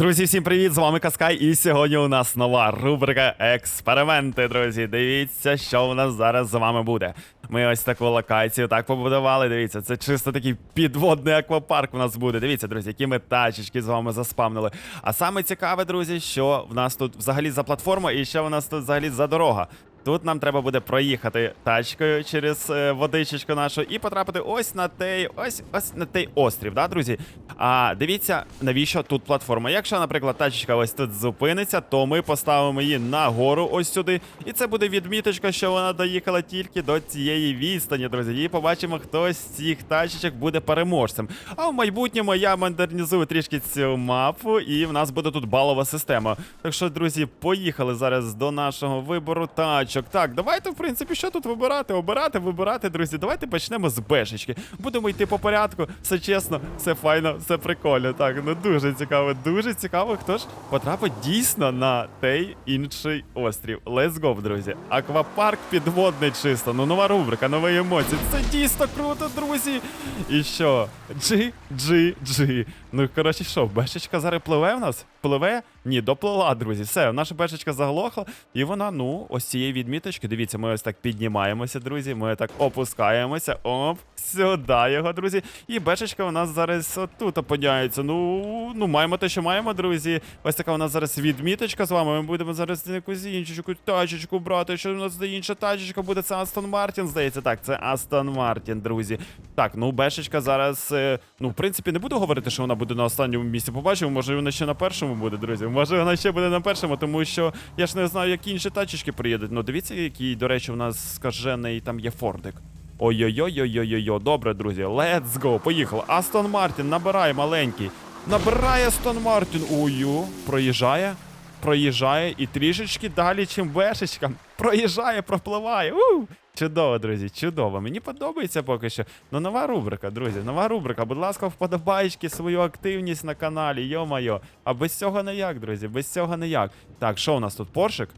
Друзі, всім привіт! З вами Каскай, і сьогодні у нас нова рубрика Експерименти. Друзі, дивіться, що у нас зараз з вами буде. Ми ось таку локацію так побудували. Дивіться, це чисто такий підводний аквапарк у нас буде. Дивіться, друзі, які ми тачечки з вами заспамнили. А саме цікаве, друзі, що в нас тут взагалі за платформа і що в нас тут взагалі за дорога. Тут нам треба буде проїхати тачкою через е, водичечку нашу і потрапити ось на той, ось ось на той острів, да, друзі? А дивіться, навіщо тут платформа. Якщо, наприклад, тачечка ось тут зупиниться, то ми поставимо її нагору ось сюди. І це буде відміточка, що вона доїхала тільки до цієї відстані, друзі. І побачимо, хто з цих тачечок буде переможцем. А в майбутньому я модернізую трішки цю мапу, і в нас буде тут балова система. Так що, друзі, поїхали зараз до нашого вибору тачок. Так, давайте, в принципі, що тут вибирати? Обирати, вибирати, друзі. Давайте почнемо з бешечки. Будемо йти по порядку. Все чесно, все файно, все прикольно. Так, ну дуже цікаво, дуже цікаво, хто ж потрапить дійсно на той інший острів. Let's go, друзі. Аквапарк підводний чисто. Ну, нова рубрика, нові емоції. Це дійсно круто, друзі. І що? Джи, джи, джи. Ну, коротше, що, бешечка зараз пливе в нас? Пливе? Ні, доплила, друзі. Все, наша бешечка заглохла, і вона, ну, ось цієї відміточки. Дивіться, ми ось так піднімаємося, друзі. Ми так опускаємося. Оп, сюди його, друзі. І бешечка у нас зараз отут опиняється. Ну, ну, маємо те, що маємо, друзі. Ось така у нас зараз відміточка з вами. Ми будемо зараз якусь іншу тачечку брати. Що у нас за інша тачечка буде? Це Астон Мартін, здається. Так, це Астон Мартін, друзі. Так, ну бешечка зараз. е, Ну, в принципі, не буду говорити, що вона буде на останньому місці. Побачимо, може вона ще на першому буде, друзі. Може вона ще буде на першому, тому що я ж не знаю, які інші тачечки приїдуть. Ну, дивіться, який, до речі, у нас скажений там є Фордик. Ой-ой-ой-ой-ой-ой, добре, друзі. Let's go, поїхали. Астон Мартін, набирай маленький. Набирає Астон Мартін. Ой-ой, проїжджає. Проїжджає і трішечки далі, чим бешечка. Проїжджає, пропливає. У! Чудово, друзі, чудово. Мені подобається поки що. Ну, нова рубрика, друзі, нова рубрика. Будь ласка, вподобайки свою активність на каналі, йо-майо. А без цього ніяк, друзі, без цього ніяк. Так, що у нас тут? Поршик?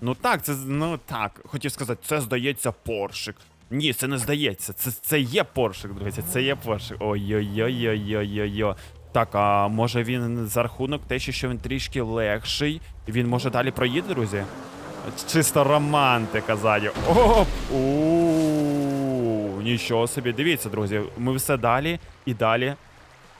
Ну так, це ну так. Хотів сказати, це здається поршик. Ні, це не здається. Це, це є поршик, друзі. Це є поршик. Ой-ой-ой-ой-ой-ой-ой. Так, а може він за рахунок те, що він трішки легший, він може далі проїде, друзі? Чисто романтика ззаді. Оп! У Нічого собі. Дивіться, друзі. Ми все далі і далі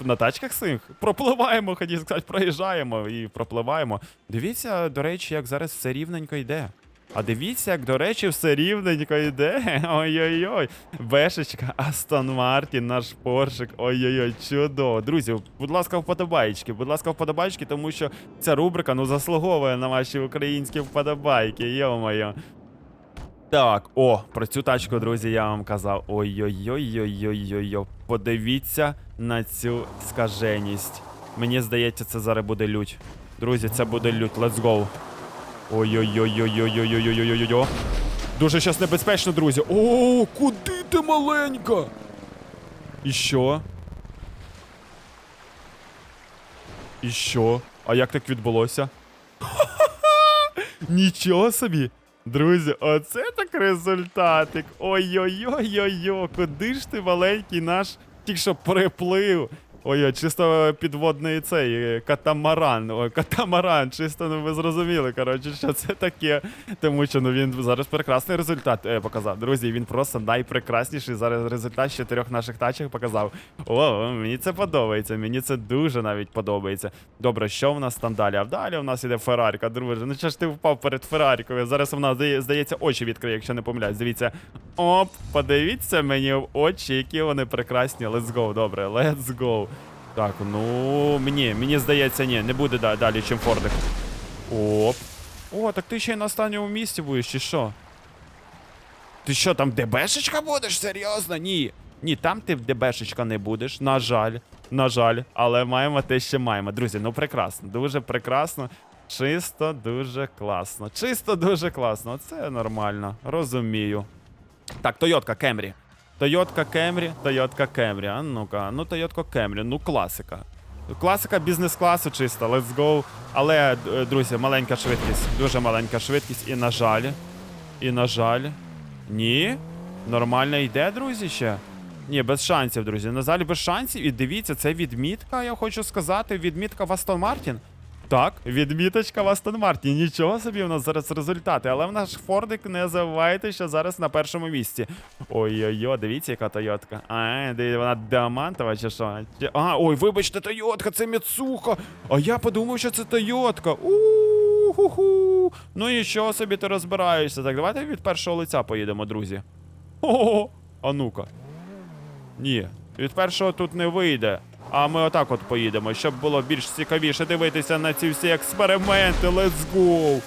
на тачках синх. пропливаємо, хотів сказати, проїжджаємо і пропливаємо. Дивіться, до речі, як зараз все рівненько йде. А дивіться, як, до речі, все рівненько йде. Ой-ой-ой. Бешечка, Астон Мартін, наш поршик. Ой-ой-ой, чудово. Друзі, будь ласка, вподобайки. Будь ласка, вподобайки, тому що ця рубрика ну заслуговує на ваші українські вподобайки. Йо-моє. Так, о, про цю тачку, друзі, я вам казав. Ой-ой-ой-ой-ой-ой-ой. Подивіться на цю скаженість. Мені здається, це зараз буде лють. Друзі, це буде лють. Let's go. Ой-ой-ой-ой-ой-ой-ой-ой-ой-ой-ой. Дуже щас небезпечно, друзі. О, куди ти маленька? І що? І що? А як так відбулося? Нічого собі. Друзі, оце так результатик. Ой-ой-ой-ой-ой, куди ж ти маленький наш тільки що приплив. Ой, чисто підводний цей е, катамаран. Ой, катамаран, чисто ну ви зрозуміли, коротше, що це таке. Тому що ну він зараз прекрасний результат е, показав. Друзі, він просто найпрекрасніший зараз результат з чотирьох наших тачок показав. О, мені це подобається, мені це дуже навіть подобається. Добре, що в нас там далі? А далі в нас іде Ферраріка, друже. Ну що ж ти впав перед Феррарікою? Зараз вона здає- здається очі відкриє, якщо не помиляюсь. Дивіться. Оп, подивіться мені в очі, які вони прекрасні. Let's go, добре, let's go. Так, ну мені, мені здається, ні, не буде далі, чим Фордик. Оп. О, так ти ще й на останньому місці будеш, чи що? Ти що, там ДБшечка будеш? Серйозно? Ні. Ні, там ти в ДБшечка не будеш. На жаль, на жаль, але маємо те, що маємо. Друзі, ну прекрасно, дуже прекрасно. Чисто дуже класно. Чисто дуже класно. Це нормально. Розумію. Так, Тойотка Кемрі. Тойотка Кемрі, Тойотка Кемрі. А ну-ка, ну Тойотка Кемрі, ну класика. Класика бізнес-класу чисто, let's go. Але, е, друзі, маленька швидкість, дуже маленька швидкість, і на жаль. І на жаль. Ні. Нормально йде, друзі, ще. Ні, без шансів, друзі. На жаль, без шансів. І дивіться, це відмітка, я хочу сказати, відмітка в Астон Мартін. Так, відміточка в Астон Мартін. Нічого собі у нас зараз результати. Але в наш Фордик не забувайте, що зараз на першому місці. Ой-ой-ой, дивіться, яка Тойотка. А, де вона діамантова чи що? А, ой, вибачте, Тойотка, це Міцуха. А я подумав, що це Тойотка. У-ху-ху. Ну нічого собі ти розбираєшся. Так, давайте від першого лиця поїдемо, друзі. Ого, а ну-ка. Ні, від першого тут не вийде. А ми отак от поїдемо, щоб було більш цікавіше дивитися на ці всі експерименти. Let's go!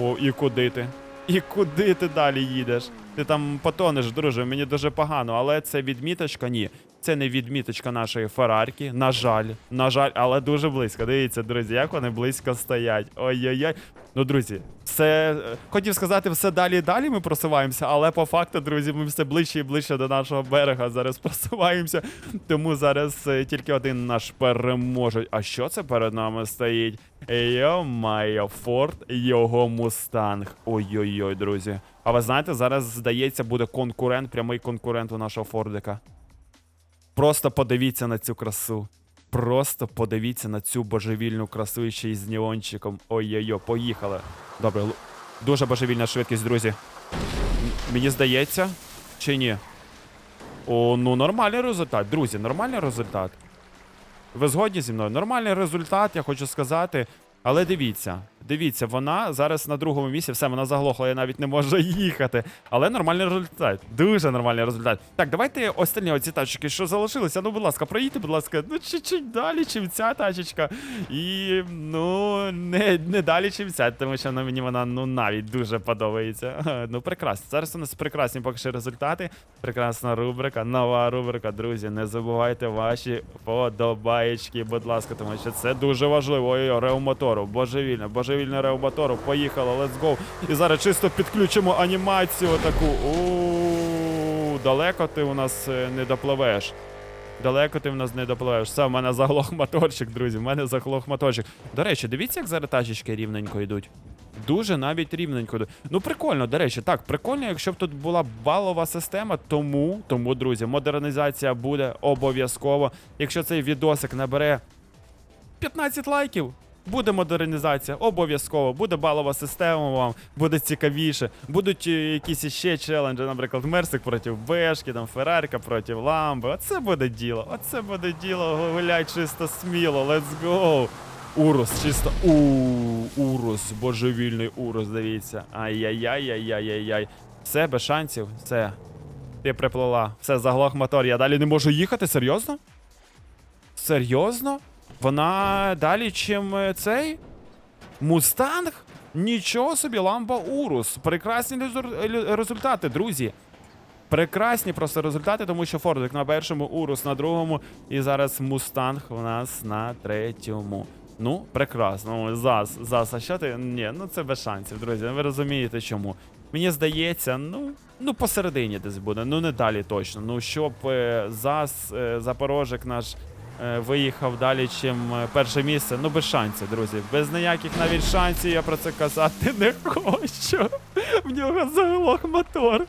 О, і куди ти? І куди ти далі їдеш? Ти там потонеш, друже, мені дуже погано, але це відміточка? Ні. Це не відміточка нашої Феррарки. На жаль, на жаль, але дуже близько. Дивіться, друзі, як вони близько стоять. Ой-ой-ой. Ну, друзі, все е, хотів сказати, все далі і далі ми просуваємося, але по факту, друзі, ми все ближче і ближче до нашого берега зараз просуваємося. Тому зараз е, тільки один наш переможець. А що це перед нами стоїть? Йо-майо, Форд, його мустанг. Ой-ой-ой, друзі. А ви знаєте, зараз, здається, буде конкурент, прямий конкурент у нашого Фордика. Просто подивіться на цю красу. Просто подивіться на цю божевільну красу і ще й з неончиком. Ой-ой-ой, поїхали. Добре, дуже божевільна швидкість, друзі. Мені здається, чи ні? О, ну нормальний результат, друзі, нормальний результат. Ви згодні зі мною? Нормальний результат, я хочу сказати. Але дивіться, дивіться, вона зараз на другому місці, все, вона заглохла, я навіть не можу їхати. Але нормальний результат. Дуже нормальний результат. Так, давайте останні оці тачки, що залишилися. Ну, будь ласка, проїдьте, будь ласка, ну чуть-чуть далі, чим ця тачечка. І ну, не, не далі, чим ця, тому що ну, мені вона ну навіть дуже подобається. Ну, прекрасно. Зараз у нас прекрасні поки що результати. Прекрасна рубрика, нова рубрика, друзі. Не забувайте ваші подобаєчки, будь ласка, тому що це дуже важливо. Ой, реумотору, божевільне, божевільне реумотору. Поїхало, let's go. І зараз чисто підключимо анімацію таку. У далеко ти у нас е, не допливеш. Далеко ти в нас не допливеш. Все, в мене заглох моторчик, друзі. В мене заглох моторчик. До речі, дивіться, як зараз тачечки рівненько йдуть. Дуже навіть рівненько. Ну, прикольно, до речі, так, прикольно, якщо б тут була балова система, тому, тому, друзі, модернізація буде обов'язково. Якщо цей відосик набере 15 лайків. Буде модернізація, обов'язково, буде балова система вам, буде цікавіше. Будуть е, якісь іще челенджі, наприклад, Мерсик проти Бешки, там Феррарка проти Ламби. Оце буде діло. Оце буде діло. Гуляй чисто сміло. Let's go. Урус, чисто. У Урус, божевільний Урус, дивіться. Ай-яй-яй-яй-яй-яй. Все, без шансів, все. Ти приплила. Все, заглох мотор. Я далі не можу їхати, серйозно? Серйозно? Вона далі, чим е, цей? Мустанг? Нічого собі, ламба Урус. Прекрасні результати, друзі. Прекрасні просто результати, тому що Фордик на першому, Урус на другому, і зараз Мустанг у нас на третьому. Ну, прекрасно. Зас, Зас, а що ти? Ні, ну це без шансів, друзі. Ви розумієте чому. Мені здається, ну, ну посередині десь буде, ну не далі точно. Ну, щоб е, Зас, е, Запорожик наш виїхав далі, чим е, перше місце. Ну, без шансів, друзі. Без ніяких навіть шансів я про це казати не хочу. В нього заглох мотор.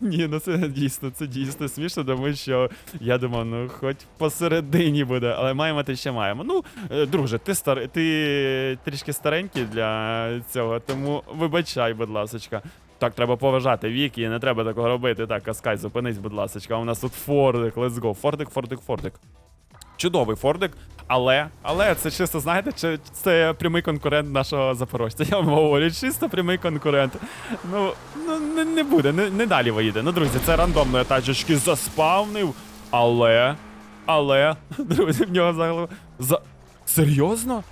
Ні, ну це дійсно, це дійсно смішно, тому що я думав, ну хоч посередині буде, але маємо те, що маємо. Ну, е, друже, ти стар... ти трішки старенький для цього, тому вибачай, будь ласочка. Так, треба поважати вік і не треба такого робити. Так, Каскай, зупинись, будь ласочка. У нас тут Фордик, let's go. Фордик, Фордик, Фордик. Чудовий Фордик, але, але це чисто, знаєте, це прямий конкурент нашого запорожця. Я вам говорю, чисто прямий конкурент. Ну, ну не, не буде, не, не далі виїде. Ну, друзі, це рандомно я тачечки заспавнив. Але, але, друзі, в нього загалом. За... Серйозно?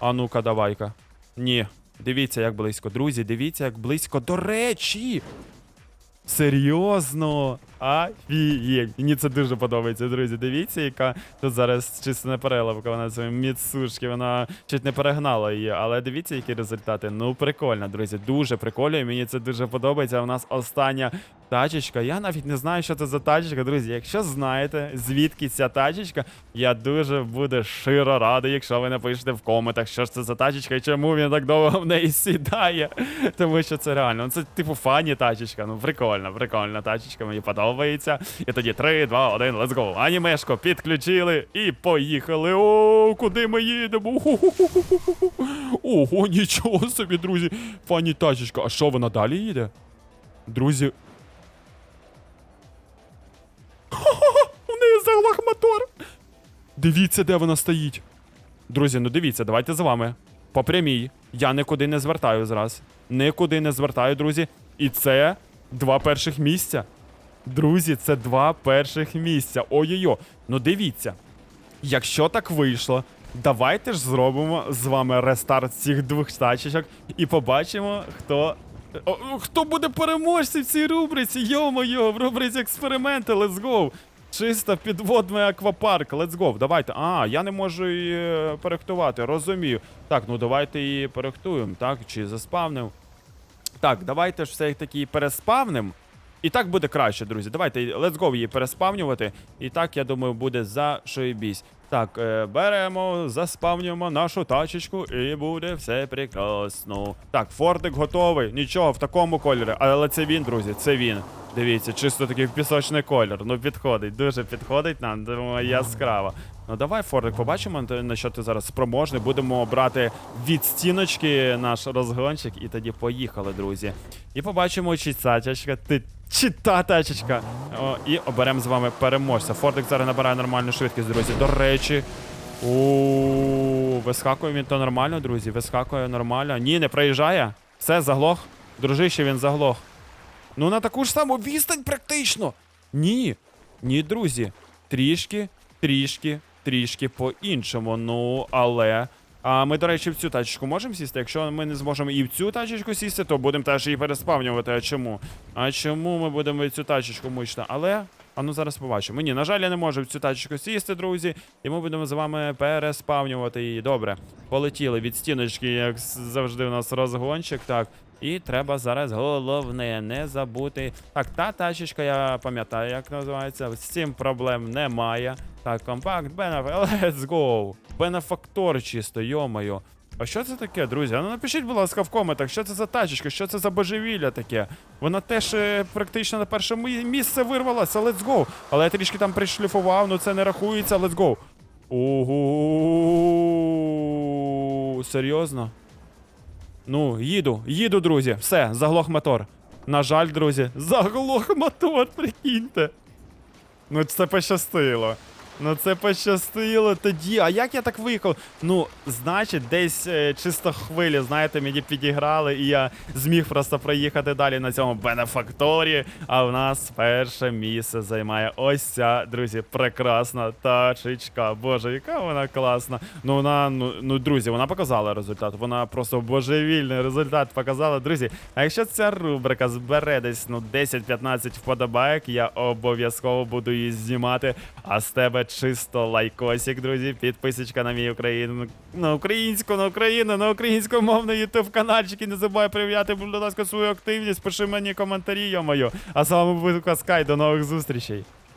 А ну-ка, давай-ка. Ні. Дивіться, як близько. Друзі, дивіться, як близько. До речі. Серйозно? Афієть. Мені це дуже подобається, друзі. Дивіться, яка тут зараз чисто не переливка, вона своїм міцушки, вона чуть не перегнала її. Але дивіться, які результати. Ну, прикольно, друзі. Дуже прикольно, і мені це дуже подобається. У нас остання тачечка. Я навіть не знаю, що це за тачечка, друзі. Якщо знаєте, звідки ця тачечка, я дуже буду широ радий, якщо ви напишете в коментах, що ж це за тачечка і чому він так довго в неї сідає. Тому що це реально. ну, Це типу фані тачечка. Ну, прикольно, прикольна тачечка, мені подобається. Подобається. І тоді 3, 2, 1, let's go. Анімешко підключили і поїхали. О, куди ми їдемо? Ого, нічого собі, друзі. Пані тачечка, а що вона далі їде? Друзі. У неї заглох мотор. Дивіться, де вона стоїть. Друзі, ну дивіться, давайте з вами. По прямій. Я нікуди не звертаю зараз. Нікуди не звертаю, друзі. І це два перших місця. Друзі, це два перших місця. Ой-ой-ой. Ну дивіться. Якщо так вийшло, давайте ж зробимо з вами рестарт цих двох тачечок і побачимо, хто. Хто буде переможцем в цій рубриці? Йо-моє, в рубриці експерименти, let's go! Чисто підводний аквапарк, let's go. Давайте. А, я не можу її е, перехтувати, розумію. Так, ну давайте її перехтуємо, так? Чи заспавнив? Так, давайте ж все таки її переспавним. І так буде краще, друзі. Давайте let's go її переспавнювати. І так, я думаю, буде за шоєбісь. Так, е, беремо, заспавнюємо нашу тачечку, і буде все прекрасно. Так, фортик готовий. Нічого, в такому кольорі. Але це він, друзі, це він. Дивіться, чисто такий пісочний колір. Ну підходить, дуже підходить нам, думаю, яскраво. Ну давай, Фордик, побачимо, на- що ти зараз спроможний. Будемо брати від стіночки наш розгончик, і тоді поїхали, друзі. І побачимо, чи ця тачка, ти чи та тачечка. О, і оберемо з вами переможця. Фордик зараз набирає нормальну швидкість, друзі. До речі. У вискакує він то нормально, друзі. Вискакує нормально. Ні, не проїжджає. Все, заглох. Дружище, він заглох. Ну на таку ж саму відстань практично. Ні. Ні, друзі. Трішки, трішки, трішки по-іншому. Ну, але. А ми, до речі, в цю тачечку можемо сісти? Якщо ми не зможемо і в цю тачечку сісти, то будемо теж її переспавнювати. А чому? А чому ми будемо в цю тачечку мучити? Але. А ну зараз побачимо. Ні, на жаль, я не можу в цю тачечку сісти, друзі. І ми будемо з вами переспавнювати її. Добре. Полетіли від стіночки, як завжди, у нас розгончик. Так. І треба зараз головне не забути. Так, та тачечка, я пам'ятаю, як називається. З цим проблем немає. Так, компакт, бенеф, let's go. Бенефактор чисто, йомаю. А що це таке, друзі? Ну напишіть, будь ласка, в коментах, що це за тачечка, що це за божевілля таке. Вона теж е, практично на перше місце вирвалася, let's go. Але я трішки там пришліфував, ну це не рахується, let's go. Ого. Серйозно? Ну, їду, їду, друзі. Все, заглох мотор. На жаль, друзі, заглох мотор, прикиньте. Ну, це пощастило. Ну, це пощастило тоді. А як я так виїхав? Ну, значить, десь е, чисто хвилі, знаєте, мені підіграли, і я зміг просто проїхати далі на цьому бенефакторі. А в нас перше місце займає ось ця, друзі, прекрасна тачечка. Боже, яка вона класна. Ну, вона, ну, ну, друзі, вона показала результат. Вона просто божевільний результат показала. Друзі, а якщо ця рубрика збере десь ну, 10-15 вподобайок, я обов'язково буду її знімати. А з тебе чисто лайкосик, друзі. Підписочка на мій Україну. На українську, на Україну, на українськомовний ютуб каналчик. І не забувай прив'яти, будь ласка, свою активність. Пиши мені коментарі, йо-моє. А з вами був Каскай. До нових зустрічей.